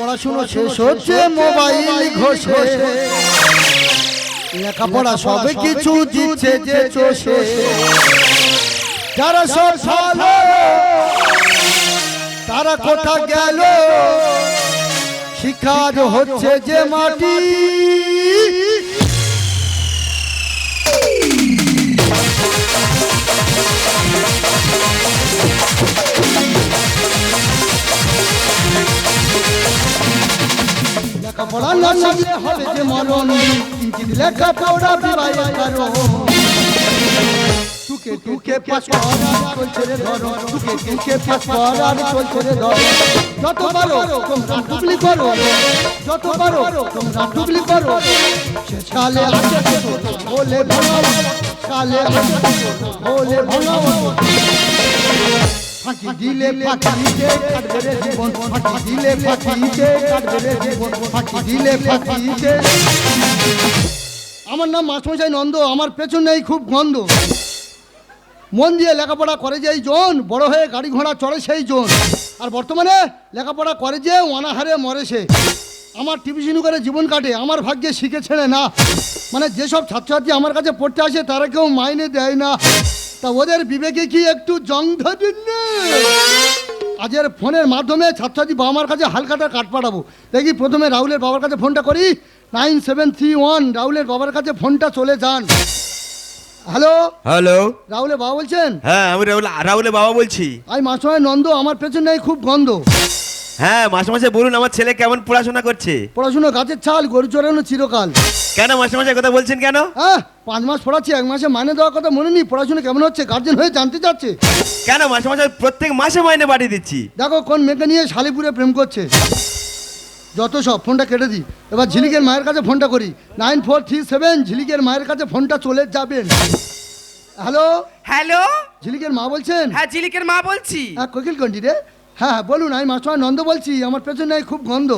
পড়াশুনো শেষ হচ্ছে মোবাইল ঘষে। লেখাপড়া সব কিছু দিচ্ছে যে চষে। যারা সব ভালো তারা কোথা গেল? শিক্ষার হচ্ছে যে মাটি। লেখাপড়া না শিখলে হবে যে মরণ। কিঞ্চিত লেখাপড়া বিবাহ কারণ। টুকে টুকে পাস করার চলছে রে ধরো টুকে টুকে পাস করার চলছে রে ধরো যত পারো তোমরা ডুবলি করো। যত পারো তোমরা ডুবলি করো। শেষকালে আসে বলে ভাঙাও কালে আসে বলে ভাঙাও ফাঁকি দিলে ফাঁকিতে কাটবে রে জীবন। ফাঁকি দিলে ফাঁকিতে কাটবে রে জীবন। ফাঁকি দিলে ফাঁকিতে আমার নাম মাসমশাই নন্দ আমার পেছনেই খুব গন্ধ। মন দিয়ে লেখাপড়া করে যেই জন বড় হয়ে গাড়ি ঘোড়া চড়ে সেই জন। আর বর্তমানে লেখাপড়া করে যে অনাহারে মরে সে। আমার টিভিশন করে জীবন কাটে আমার ভাগ্যে শিখে ছেড়ে না। মানে যেসব ছাত্রছাত্রী আমার কাছে পড়তে আসে তারা কেউ মাইনে দেয় না। তা ওদের বিবেকে কি একটু জং ধরেন? আজের ফোনের মাধ্যমে ছাত্রছাত্রী বাবা মার কাছে হালকাটা কাট পাঠাবো। দেখি প্রথমে রাহুলের বাবার কাছে ফোনটা করি। নাইন সেভেন থ্রি ওয়ান রাহুলের বাবার কাছে ফোনটা চলে যান। হ্যালো? হ্যালো? রাহুলের বাবা বলছেন? হ্যাঁ আমি রাহুল রাহুলের বাবা বলছি। আমি মাসময় নন্দ আমার পেছনে খুব গন্ধ। হ্যাঁ মাসে মাসে বলুন আমার ছেলে কেমন পড়াশোনা করছে? পড়াশুনো গাছের ছাল গরু চড়ানো চিরকাল। কেন মাসে মাসে কথা বলছেন কেন? হ্যাঁ পাঁচ মাস পড়াচ্ছি এক মাসে মাইনে দেওয়ার কথা মনে নেই পড়াশোনা কেমন হচ্ছে গার্জেন হয়ে জানতে চাচ্ছে। কেন মাসে মাসে প্রত্যেক মাসে মাইনে পাঠিয়ে দিচ্ছি? দেখো কোন মেয়েকে নিয়ে শালিপুরে প্রেম করছে। যত সব ফোনটা কেটে দিই। এবার ঝিলিকের মায়ের কাছে ফোনটা করি। নাইন ফোর থ্রি সেভেন ঝিলিকের মায়ের কাছে ফোনটা চলে যাবেন। হ্যালো? হ্যালো? ঝিলিকের মা বলছেন? হ্যাঁ ঝিলিকের মা বলছি। হ্যাঁ কোকিল কন্টি রে। হ্যাঁ হ্যাঁ বলুন আমি মাস্টার নন্দ বলছি আমার পেছনে খুব গন্ধ।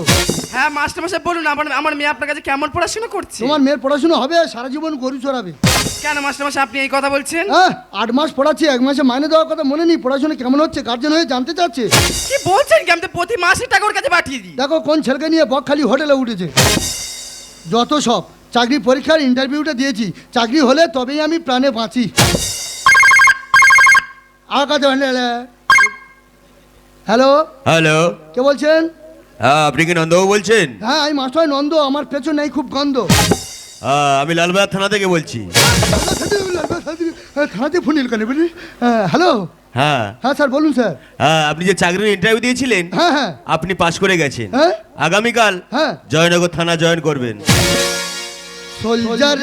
হ্যাঁ মাস্টার মশাই বলুন আমার আমার মেয়ে আপনার কাছে কেমন পড়াশোনা করছে? তোমার মেয়ের পড়াশুনো হবে সারা জীবন গরু চড়াবে। কেন মাস্টার মশাই আপনি এই কথা বলছেন? হ্যাঁ আট মাস পড়াচ্ছি এক মাসে মাইনে দেওয়ার কথা মনে নেই পড়াশোনা কেমন হচ্ছে গার্জেন হয়ে জানতে চাচ্ছে। কি বলছেন কি? আমি তো প্রতি মাসে টাকা ওর কাছে পাঠিয়ে দিই। দেখো কোন ছেলেকে নিয়ে বকখালি হোটেলে উঠেছে। যত সব চাকরি পরীক্ষার ইন্টারভিউটা দিয়েছি চাকরি হলে তবেই আমি প্রাণে বাঁচি। আকাশ হ্যালো হ্যালো কে বলছেন হ্যাঁ আপনি কি নন্দবাবু বলছেন হ্যাঁ আমি মাস্টার নন্দ আমার পেছন নেই খুব গন্ধ হ্যাঁ আমি লালবাজার থানা থেকে বলছি থানাতে ফোন নিল কেন হ্যালো হ্যাঁ হ্যাঁ স্যার বলুন স্যার হ্যাঁ আপনি যে চাকরির ইন্টারভিউ দিয়েছিলেন হ্যাঁ হ্যাঁ আপনি পাশ করে গেছেন আগামীকাল হ্যাঁ জয়নগর থানা জয়েন করবেন সোলজার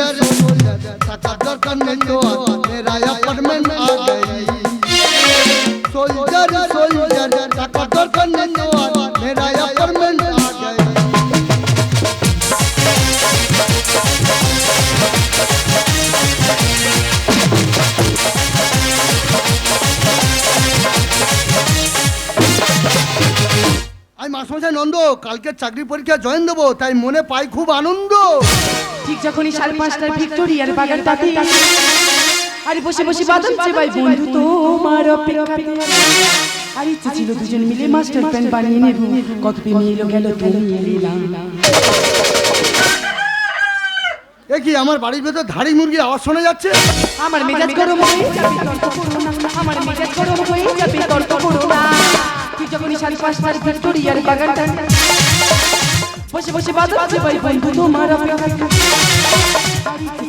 টাকা দরকার নেই তো মেরা অ্যাপার্টমেন্ট আ আমি মাসমশাই নন্দ, কালকে চাকরি পরীক্ষা জয়েন দেবো, তাই মনে পাই খুব আনন্দ। ঠিক যখনই সাড়ে পাঁচটার ভিক্টোরিয়ার বাগান তাতে আরে বসে বসে বাদাম চেবাই বন্ধু তোমার অপেক্ষাতে। আর ইচ্ছে ছিল দুজন মিলে মাস্টার প্ল্যান বানিয়ে নেব। কত প্রেমে এলো গেল তুমি এলে না এ কি আমার বাড়ির ভেতর ধাড়ি মুরগির আওয়াজ শোনা যাচ্ছে? আমার মেজাজ গরম হয়ে যাবে তর্ক করো না। আমার মেজাজ গরম হয়ে যাবে তর্ক করো না। ঠিক যখনই সাড়ে পাঁচটার ভিক্টোরিয়ার বাগানটা বসে বসে বাদাম চেবাই বন্ধু তোমার ছিল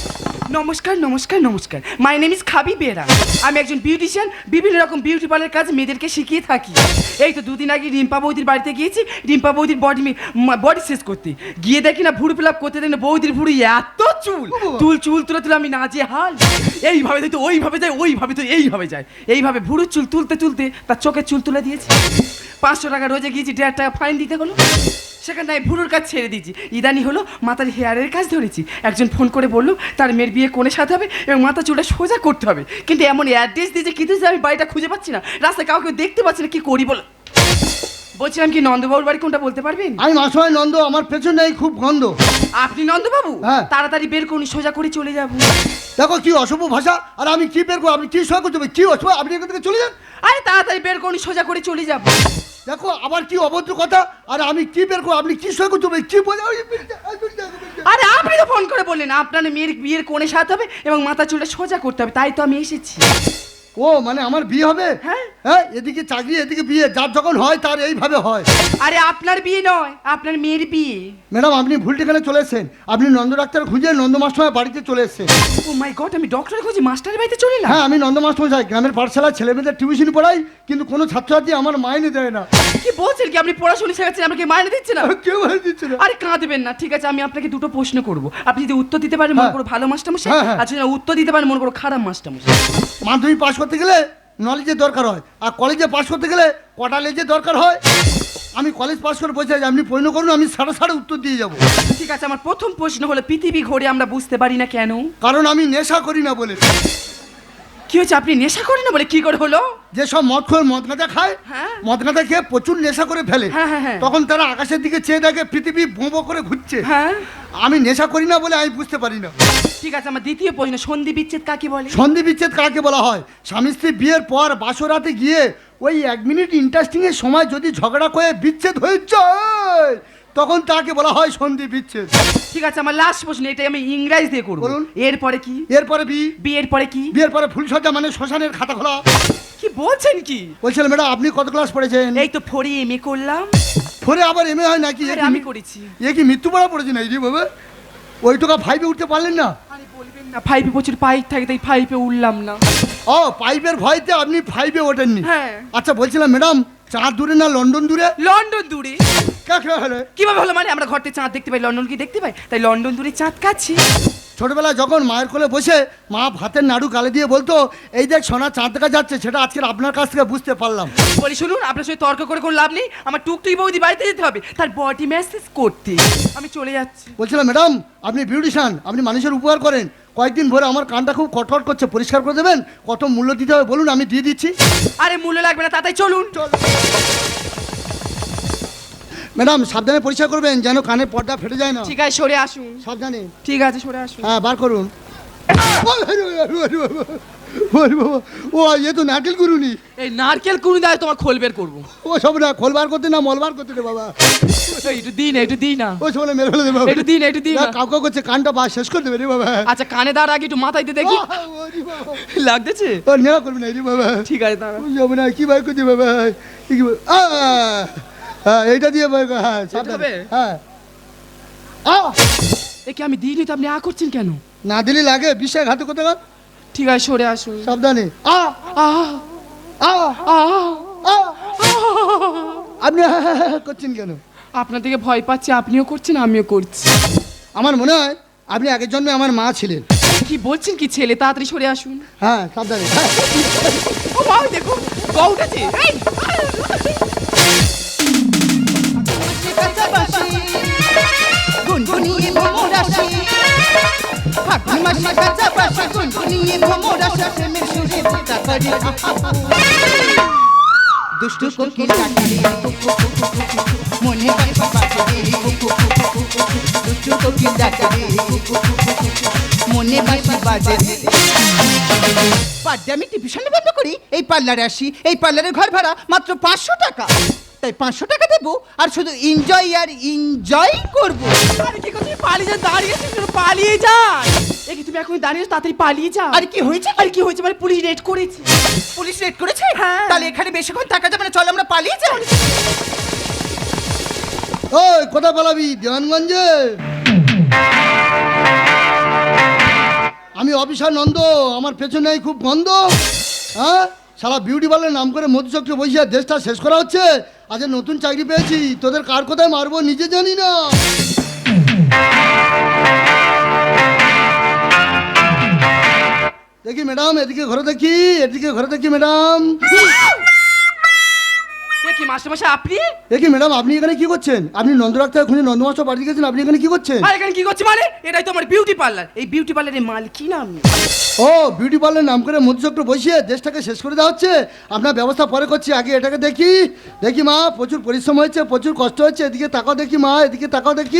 নমস্কার নমস্কার নমস্কার। মাই নেম ইজ খাবি বেরা। আমি একজন বিউটিশিয়ান বিভিন্ন রকম বিউটি পার্লার কাজ মেয়েদেরকে শিখিয়ে থাকি। এই তো দুদিন আগে রিম্পা বৌদির বাড়িতে গিয়েছি। রিম্পা বৌদির বডি বডি শেষ করতে। গিয়ে দেখি না ভুড়ু ফিল করতে দেখি না বৌদির ভুড়ি এত চুল। তুল চুল তুলে তুলে আমি নাচে হাল। এইভাবে তো ওইভাবে যায় ওইভাবে তো এইভাবে যায়। এইভাবে ভুড়ুর চুল তুলতে তুলতে তার চোখে চুল তুলে দিয়েছি। পাঁচশো টাকা রোজে গিয়েছি দেড় টাকা ফাইন দিতে হলো। সেখানে আমি ভুরুর কাজ ছেড়ে দিয়েছি। ইদানি হলো মাথার হেয়ারের কাজ ধরেছি। একজন ফোন করে বলল তার মেয়ের বিয়ে কোণে সাথে হবে এবং মাথা চুলটা সোজা করতে হবে। কিন্তু এমন অ্যাড্রেস দিয়েছে কিন্তু আমি বাড়িটা খুঁজে পাচ্ছি না রাস্তায় কাউকে দেখতে পাচ্ছি না কি করি বল বলছিলাম কি নন্দবাবুর বাড়ি কোনটা বলতে পারবেন? আমি মাসময় নন্দ আমার পেছনেই খুব গন্ধ। আপনি নন্দবাবু? হ্যাঁ। তাড়াতাড়ি বের করুন সোজা করে চলে যাব। দেখো কি অশুভ ভাষা আর আমি কি বের করব আপনি কি সহায় করতে হবে? কি অশুভ আপনি এখান থেকে চলে যান। আরে তাড়াতাড়ি বের করুন সোজা করে চলে যাব। দেখো, আবার কি অভদ্র কথা আর আমি কি বের করব আপনি কি সই হবে? কি বলে। আরে আপনি তো ফোন করে বললেন, আপনার মেয়ের বিয়ের কোণে সাথে হবে এবং মাথা চুলটা সোজা করতে হবে, তাই তো আমি এসেছি ও মানে আমার বিয়ে হবে? হ্যাঁ। হ্যাঁ এদিকে চাকরি এদিকে বিয়ে যার যখন হয় তার এইভাবে হয়। আরে আপনার বিয়ে নয় আপনার মেয়ের বিয়ে। ম্যাডাম আপনি ভুল ঠিকানে চলে এসেছেন। আপনি নন্দ ডাক্তার খুঁজে নন্দ মাস্টময় বাড়িতে চলে এসেছেন। ও মাই গড আমি ডক্টর খুঁজি মাস্টারের বাড়িতে চলে এলাম? হ্যাঁ আমি নন্দ মাস্টার যাই গ্রামের পাঠশালায় ছেলেমেয়েদের টিউশন পড়াই কিন্তু কোনো ছাত্রছাত্রী আমার মাইনে দেয় না। কি বলছেন কি? আপনি পড়াশোনা শেখাচ্ছেন আমাকে মাইনে দিচ্ছে না? কেউ মাইনে দিচ্ছে না। আরে কাঁদবেন না ঠিক আছে আমি আপনাকে দুটো প্রশ্ন করব। আপনি যদি উত্তর দিতে পারেন মনে হ্যাঁ। করো ভালো মাস্টারমশাই হ্যাঁ, হ্যাঁ। আর যদি উত্তর দিতে পারেন মনে করো খারাপ মাস্টারমশাই। মাধ্যমিক পাশ করতে গেলে নলেজের দরকার হয়। আর কলেজে পাশ করতে গেলে কটা লেজের দরকার হয়? আমি কলেজ পাশ করে বসে আছি আপনি প্রশ্ন করুন আমি সাড়ে সাড়ে উত্তর দিয়ে যাব। ঠিক আছে আমার প্রথম প্রশ্ন হলো পৃথিবী ঘোরে আমরা বুঝতে পারি না কেন? কারণ আমি নেশা করি না বলে। কি হয়েছে? আপনি নেশা করেন না বলে কি করে হলো? যে সব মদ খোর মদ গাঁজা খায় হ্যাঁ। মদ গাঁজা খেয়ে প্রচুর নেশা করে ফেলে। হ্যাঁ, হ্যাঁ, হ্যাঁ। তখন তারা আকাশের দিকে চেয়ে দেখে পৃথিবী বোঁবো করে ঘুরছে। হ্যাঁ। আমি নেশা করি না বলে আমি বুঝতে পারি না। ঠিক আছে আমার দ্বিতীয় প্রশ্ন সন্ধি বিচ্ছেদ কাকে বলে? সন্ধি বিচ্ছেদ কাকে বলা হয়? স্বামী স্ত্রী বিয়ের পর বাসরাতে গিয়ে ওই এক মিনিট ইন্টারেস্টিং এর সময় যদি ঝগড়া করে বিচ্ছেদ হয়ে যায় তখন তাকে বলা হয় সন্ধি বিচ্ছেদ। ঠিক আছে আমার লাস্ট প্রশ্ন এটা আমি ইংরাজি দিয়ে করব। বলুন। এরপরে কি? এরপরে বি। বিয়ের পরে কি? বিয়ের পরে ফুল ফুলসজ্জা মানে শ্মশানের খাতা খোলা। কি বলছেন কি? বলছিলাম ম্যাডাম আপনি কত ক্লাস পড়েছেন? এই তো ফোরে এম এ করলাম। ফোরে আবার এমএ হয় নাকি? আমি করেছি। এ কি মৃত্যু পড়া পড়েছে নাকি? রে বাবা ওই টাকা ফাইভে উঠতে পারলেন না। আরে বলবেন না ফাইভে প্রচুর পাইপ থাকে তাই ফাইভে উঠলাম না। ও পাইপের ভয়তে আপনি ফাইভে ওঠেননি। হ্যাঁ। আচ্ছা বলছিলাম ম্যাডাম চাঁদ দূরে না লন্ডন দূরে? লন্ডন দূরে। কাকে হলে? কীভাবে হলো মানে আমরা ঘর থেকে চাঁদ দেখতে পাই লন্ডন কি দেখতে পাই? তাই লন্ডন দূরে চাঁদ কাছি। ছোটবেলায় যখন মায়ের কোলে বসে মা ভাতের নাড়ু গালে দিয়ে বলতো এই দেখ সোনা চাঁদ দেখা যাচ্ছে সেটা আজকের আপনার কাছ থেকে বুঝতে পারলাম। বলি শুনুন আপনার সঙ্গে তর্ক করে কোনো লাভ নেই। আমার টুকটুকি বৌদি বাড়িতে যেতে হবে তার বডি ম্যাসেজ করতে। আমি চলে যাচ্ছি। বলছিলাম ম্যাডাম আপনি বিউটিশিয়ান আপনি মানুষের উপকার করেন। কয়েকদিন ধরে আমার কানটা খুব কটকট করছে পরিষ্কার করে দেবেন? কত মূল্য দিতে হবে বলুন আমি দিয়ে দিচ্ছি। আরে মূল্য লাগবে না তাড়াতাড়ি চলুন। ম্যাডাম সাবধানে পরিষ্কার করবেন যেন কানের পর্দা ফেটে যায় না। ঠিক আছে সরে আসুন। সাবধানে। ঠিক আছে সরে আসুন। হ্যাঁ বার করুন। ওরে বাবা, ও এ তো নারকেল গুরুনি এই নারকেল কুড়ি দেয় তোমার খোল বের করব ও সব না খোল বার করতে না মল বার করতে রে বাবা একটু দিন একটু দিই না ও সব না মেরে ফেলে বাবা। একটু দিন একটু দিন। কাউ কাউ করছে কানটা বা শেষ করে দেবে রে বাবা আচ্ছা কানে দাঁড় আগে একটু মাথায় দিয়ে দেখি। লাগতেছে ও নেওয়া করবে না রে বাবা ঠিক আছে দাঁড়া ও যাবে না কি বার করছে বাবা! হ্যাঁ এইটা দিয়ে বার হ্যাঁ? হ্যাঁ আহ! একে আমি দিইনি তো আপনি আ করছেন কেন না দিলে লাগে বিশ্বাসঘাতক কোথাও ঠিক আছে সরে আসুন সাবধানে আহ! আহ আহ! আহ আহ! আপনি করছেন কেন আপনার থেকে ভয় পাচ্ছি আপনিও করছেন আমিও করছি আমার মনে হয় আপনি আগের জন্মে আমার মা ছিলেন কি বলছেন কি ছেলে তাড়াতাড়ি সরে আসুন হ্যাঁ সাবধানে হ্যাঁ। ও মা দেখো গা উঠেছে এই, গুনগুনিয়ে মাসে কাঁচা পাশে গুনগুনিয়ে ভ্রমর আসে প্রেমের সুরে ফুটা করে দুষ্টু কোকিল ডাকে রে, মনে বাজে রে, দুষ্টু কোকিল ডাকে রে, মনে বাসি বাজে। রে। পাড্ডে আমি টিভিশন বন্ধ করি। এই পার্লারে আসি এই পার্লারের ঘর ভাড়া মাত্র পাঁচশো টাকা। তাই পাঁচশো টাকা দেবো আর শুধু এনজয় আর এনজয় করব। আরে কি করছিস? পালিয়ে যা দাঁড়িয়ে আছিস কেন? পালিয়ে যা। এ কি তুমি এখন দাঁড়িয়ে আছো? তাড়াতাড়ি পালিয়ে যা। আর কি হয়েছে? আর কি হয়েছে? মানে পুলিশ রেড করেছে। পুলিশ রেড করেছে? হ্যাঁ। তাহলে এখানে বেশিক্ষণ থাকা যাবে না। চল আমরা পালিয়ে যাই। ওই কোথায় পালাবি? দেওয়ানগঞ্জে আমি অফিসার নন্দ, আমার পেছনে খুব গন্ধ। হ্যাঁ? সারা বিউটি পার্লার নাম করে মধুচক্রে বসিয়া দেশটা শেষ করা হচ্ছে। আজ নতুন চাকরি পেয়েছি। তোদের কার কোথায় মারবো নিজে জানি না। দেখি ম্যাডাম, এদিকে ঘরে দেখি, এদিকে ঘরে দেখি ম্যাডাম। কি মাস্টারমশাই আপনি? দেখি ম্যাডাম আপনি এখানে কি করছেন? আপনি নন্দ ডাক্তার খুঁজে নন্দমাস্টার বাড়ি গেছেন আপনি এখানে কি করছেন? আর এখানে কি করছি মানে? এটাই তো আমার বিউটি পার্লার এই বিউটি পার্লারের মাল কি নাম ও বিউটি পার্লার নাম করে মধুচক্র বসিয়ে দেশটাকে শেষ করে দেওয়া হচ্ছে। আপনার ব্যবস্থা পরে করছি আগে এটাকে দেখি। দেখি মা প্রচুর পরিশ্রম হয়েছে প্রচুর কষ্ট হচ্ছে এদিকে তাকাও দেখি মা এদিকে তাকাও দেখি।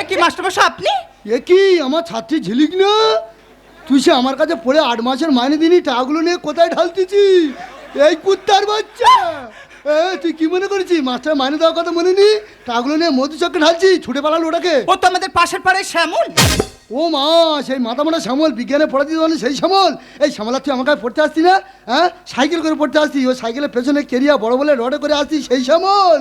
এ কি মাস্টারমশাই আপনি? এ কি আমার ছাত্রী ঝিলিক না? তুই সে আমার কাছে পড়ে আট মাসের মাইনে দিনি টাকাগুলো নিয়ে কোথায় ঢালতেছি এই কুত্তার বাচ্চা! এ, তুই কি মনে করেছিস? মাস্টার মাইনে দেওয়ার কথা মনে নি টাকাগুলো নিয়ে মধুচক্রে ঢালছি ছুটে পালালো ওটাকে। ও তো আমাদের পাশের পাড়ায় শ্যামল। ও মা সেই মাথা মোটা শ্যামল বিজ্ঞানে পড়া দিতে সেই শ্যামল। এই শ্যামলা তুই আমার কাছে পড়তে আসতি না? হ্যাঁ সাইকেল করে পড়তে আসতি। ও সাইকেলের পেছনে কেরিয়া বড় বলে রডে করে আসতি সেই শ্যামল।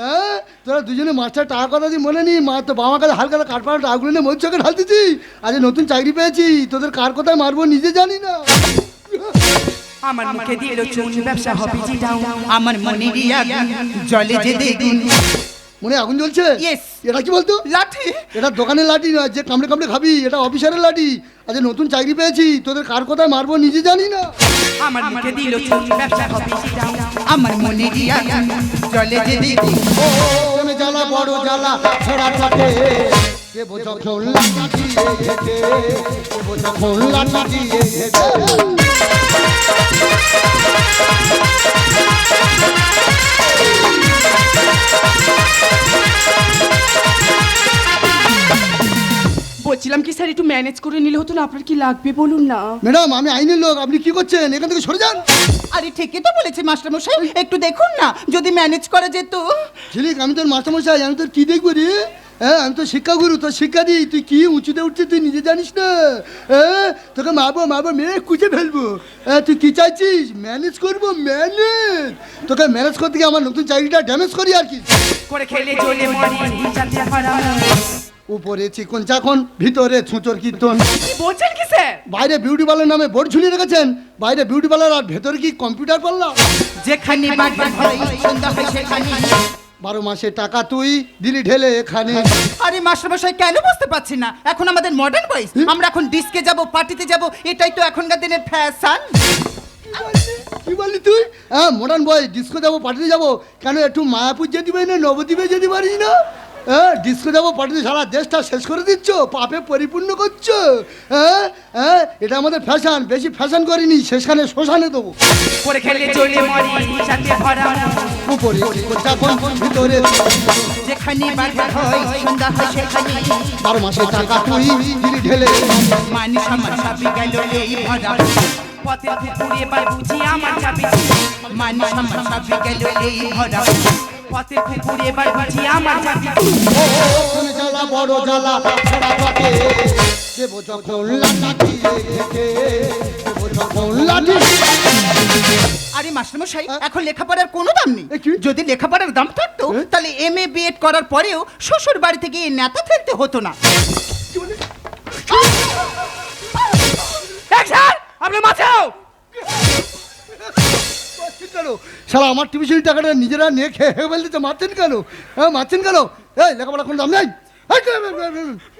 হ্যাঁ তোরা দুজনে মাস্টার টাকা কথা দিয়ে মনে নি মা তো বাবা কাছে হালকা কাঠ পাড়া টাকাগুলো নিয়ে মধ্যে চোখে ঢালতেছি আজ নতুন চাকরি পেয়েছি। তোদের কার কোথায় মারবো নিজে জানি না। আমার মুখে দিল চুন ব্যবসা হবে জি ডাউন আমার মনে রিয়া জলে যে দেখুন মনে আগুন জ্বলছে. এটা কি বলতো লাঠি এটা দোকানের লাঠি নয় যে কামড়ে কামড়ে খাবি এটা অফিসারের লাঠি আজ নতুন চাকরি পেয়েছি তোদের কার কোথায় মারবো নিজে জানি না আমার মুখে দিল ব্যবসা হবে আমার মনে রিয়া জলে যে দেখুন প্রেমে জ্বালা বড় জ্বালা ছেড়া থাকে লাঠি দিয়ে লাঠি দিয়ে বলছিলাম কি স্যার একটু ম্যানেজ করে নিলে হতো না আপনার কি লাগবে বলুন না ম্যাডাম আমি আইনের লোক আপনি কি করছেন এখান থেকে সরে যান আরে ঠিকই তো বলেছে মাস্টারমশাই একটু দেখুন না যদি ম্যানেজ করা যেত ঝিলিক আমি তোর মাস্টারমশাই আমি তোর কি দেখব রে হ্যাঁ আমি তো শিক্ষাগুরু তোর শিক্ষা দিই। তুই কি উঁচুতে উঠছিস তুই নিজে জানিস না? হ্যাঁ তোকে মারবো মারবো মেরে কুচে ফেলব। হ্যাঁ তুই কি চাইছিস? ম্যানেজ করব ম্যানেজ। তোকে ম্যানেজ করতে গিয়ে আমার নতুন চাকরিটা ড্যামেজ করি আর কি। করে খেলে চলে উপরে চিকন চাকন ভিতরে ছুঁচোর কীর্তন। বলছেন কি স্যার? বাইরে বিউটি পার্লার নামে বোর্ড ঝুলিয়ে রেখেছেন। বাইরে বিউটি পার্লার আর ভেতরে কি কম্পিউটার পার্লার যেখানে বারো মাসে টাকা তুই দিলি ঢেলে এখানে। আরে মাস্টারমশাই কেন বুঝতে পারছি না? এখন আমাদের মডার্ন বয়স আমরা এখন ডিস্কে যাব পার্টিতে যাব এটাই তো এখনকার দিনের ফ্যাশন কি বললি তুই? হ্যাঁ মডার্ন বয়স ডিস্কো যাব পার্টিতে যাব। কেন একটু মায়াপুর যেতে পারি না নবদ্বীপে যেতে পারিস না? হ্যাঁ ডিস্কো যাব পার্টিতে সারা দেশটা শেষ করে দিচ্ছ পাপে পরিপূর্ণ করছ। হ্যাঁ হ্যাঁ এটা আমাদের ফ্যাশন বেশি ফ্যাশন করিনি শেষখানে শ্মশানে দেবো। করে খেলে চলে মরি যাতে হারানো উপরে চিকন ভিতরে যেখানে বাড়বে হয় সন্ধ্যা হয় সেখানে। বারো মাসে টাকা তুই দিলি ঢেলে। মানুষ আমার সাপে গেল এই ভরা। পথে পুকুরে পাই বুঝি আমার যাবে মানুষ আমার সাপে গেল এই ভরা। পথে পুকুরে পাই বুঝি আমার যাবে তুমি জ্বালা বড় জ্বালা ছেড়া পাকে দেবো যখন লাঠি রেখে যখন লাঠি আরে মাস্টারমশাই এখন লেখাপড়ার কোনো দাম নেই। যদি লেখাপড়ার দাম থাকতো তাহলে এম এ বিএড করার পরেও শ্বশুর বাড়িতে গিয়ে নেতা ফেলতে হতো না। আপনি মাথাও কেন শালা আমার টিউশন টাকাটা নিজেরা নিয়ে খেয়ে খেয়ে ফেলতে মারছেন কেন হ্যাঁ মারছেন কেন এই লেখাপড়া কোনো দাম নেই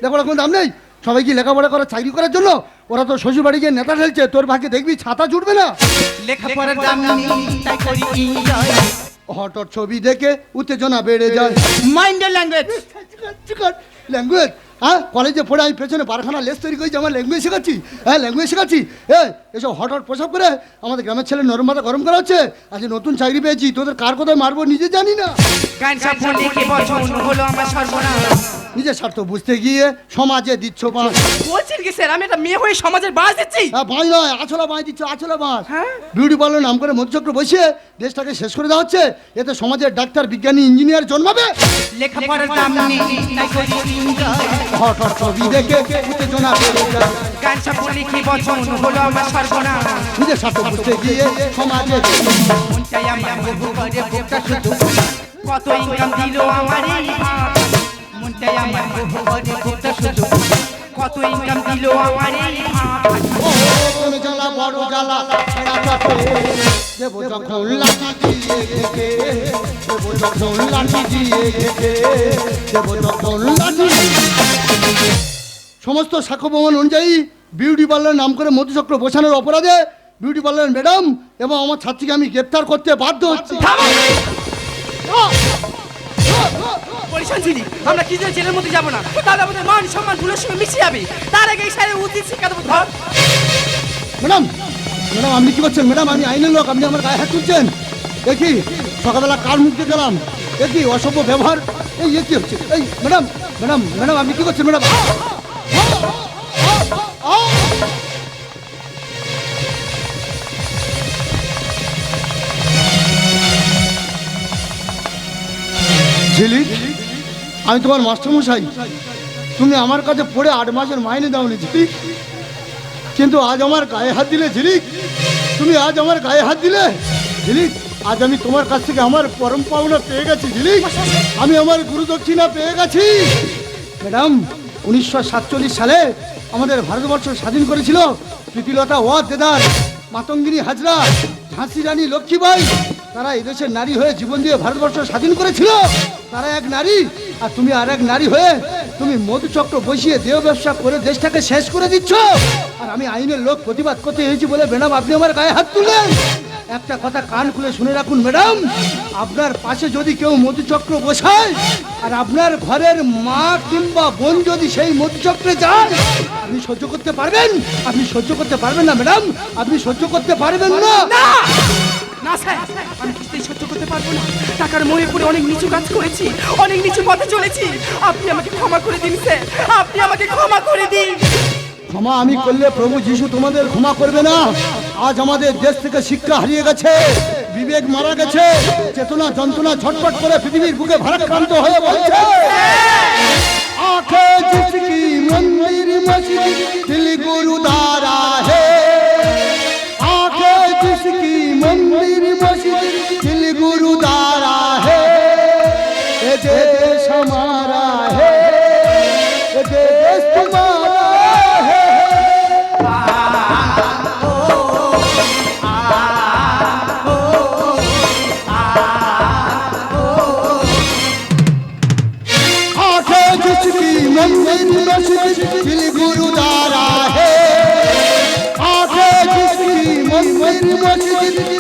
লেখাপড়া কোনো দাম নেই সবাই কি লেখাপড়া করার চাকরি করার জন্য ওরা তো শ্বশুর বাড়ি গিয়ে নেতা ঠেলছে তোর ভাগ্যে দেখবি ছাতা জুটবে না লেখাপড়ার দাম নেই তাই করি এনজয় হঠাৎ ছবি দেখে উত্তেজনা বেড়ে যায় মাইন্ড ল্যাঙ্গুয়েজ ল্যাঙ্গুয়েজ হ্যাঁ? কলেজে পড়ে আমি পেছনে বারখানা লেস তৈরি করেছি, আমার ল্যাঙ্গুয়েজ শেখাচ্ছি। হ্যাঁ ল্যাঙ্গুয়েজ শেখাচ্ছি। এই, এসব হট প্রসব করে আমাদের গ্রামের ছেলে নরম মাথা গরম করা হচ্ছে আজ নতুন চাকরি পেয়েছি, তোদের কার কোথায় মারবো নিজে জানি না। নিজের স্বার্থ বুঝতে গিয়ে সমাজে দিচ্ছ বাঁশ। বলছেন কি স্যার? আমি একটা মেয়ে হয়ে সমাজের বাস দিচ্ছি? হ্যাঁ বাঁশ নয় আছলা বাঁশ দিচ্ছ আছলা বাঁশ। হ্যাঁ? বিউটি পার্লার নাম করে মধ্যচক্র বসিয়ে দেশটাকে শেষ করে দেওয়া হচ্ছে। এতে সমাজের ডাক্তার বিজ্ঞানী ইঞ্জিনিয়ার জন্মাবে। লেখাপড়ার দাম নেই তাই করি হঠাৎ ছবি দেখে উত্তেজনা বেড়ে যায়। গান সব কি বচন হলো আমার সর্বনাশ নিজের স্বার্থ বুঝতে গিয়ে সমাজে মনটাই আমার বহু বুকটা শুধু কত ইনকাম দিল আমার এই আমার শুধু কত ইনকাম দিল আমার এই তুমি জ্বালা বড় জ্বালা দেবো যখন লাঠি দিয়ে দেবো যখন লাঠি দিয়ে দেবো যখন লাঠি সমস্ত সাক্ষ্য প্রমাণ অনুযায়ী বিউটি পার্লার নাম করে মধুচক্র বসানোর অপরাধে বিউটি পার্লার ম্যাডাম এবং আমার ছাত্রীকে আমি গ্রেপ্তার করতে বাধ্য হচ্ছি। আমরা কি জন্য জেলের মধ্যে যাব না? তাহলে আমাদের মান সম্মান, ভুলের সঙ্গে মিশে যাবে। তার আগে এই সাইডে উচিত শিক্ষা দেবো, ধর। ম্যাডাম ম্যাডাম, আপনি কি করছেন? ম্যাডাম, আমি আইনের লোক, আপনি আমার গায়ে হাত তুলছেন? দেখি, সকালবেলা কার মুখ দিয়ে গেলাম দেখি, অসভ্য ব্যবহার। এই, এ কি হচ্ছে? এই, ম্যাডাম ম্যাডাম ম্যাডাম, আপনি কি করছেন, ম্যাডাম? ঝিলিক আমি তোমার মাস্টারমশাই। তুমি আমার কাছে পড়ে আট মাসের মাইনে দাওনি ঝিলিক কিন্তু আজ আমার গায়ে হাত দিলে ঝিলিক তুমি আজ আমার গায়ে হাত দিলে ঝিলিক আজ আমি তোমার কাছ থেকে আমার পরম পাওনা পেয়ে গেছি ঝিলিক আমি আমার গুরু দক্ষিণা পেয়ে গেছি। ম্যাডাম, উনিশশো সাতচল্লিশ সালে আমাদের ভারতবর্ষ স্বাধীন করেছিল প্রীতিলতা ওয়া দেদার, মাতঙ্গিনী হাজরা ঝাঁসি রানী লক্ষ্মীবাই তারা এদেশের নারী হয়ে জীবন দিয়ে ভারতবর্ষ স্বাধীন করেছিল। তারা এক নারী আর তুমি আর এক নারী হয়ে তুমি মধুচক্র বসিয়ে দেহ ব্যবসা করে দেশটাকে শেষ করে দিচ্ছ। আর আমি আইনের লোক প্রতিবাদ করতে হয়েছি বলে ম্যাডাম, আপনি আমার গায়ে হাত তুললেন। একটা কথা কান খুলে শুনে রাখুন ম্যাডাম, আপনার পাশে যদি কেউ মধুচক্র বসায় আর আপনার ঘরের মা কিংবা বোন যদি সেই মধুচক্রে যায়, আপনি সহ্য করতে পারবেন? আপনি সহ্য করতে পারবেন না ম্যাডাম, আপনি সহ্য করতে পারবেন না! না স্যার। আমি কিছুতেই সহ্য করতে পারব না। টাকার অনেক নিচু কাজ করেছি অনেক নিচু পথে চলেছি। আপনি আমাকে ক্ষমা করে দিন স্যার। আপনি আমাকে ক্ষমা করে দিন। ক্ষমা আমি করলে প্রভু যিশু তোমাদের ক্ষমা করবে না। আজ আমাদের দেশ থেকে শিক্ষা হারিয়ে গেছে বিবেক মারা গেছে চেতনা যন্ত্রণা ছটপট করে পৃথিবীর বুকে ভারাক্রান্ত হয়ে বলছে। আখে মন্দির মসজিদ মসজিদ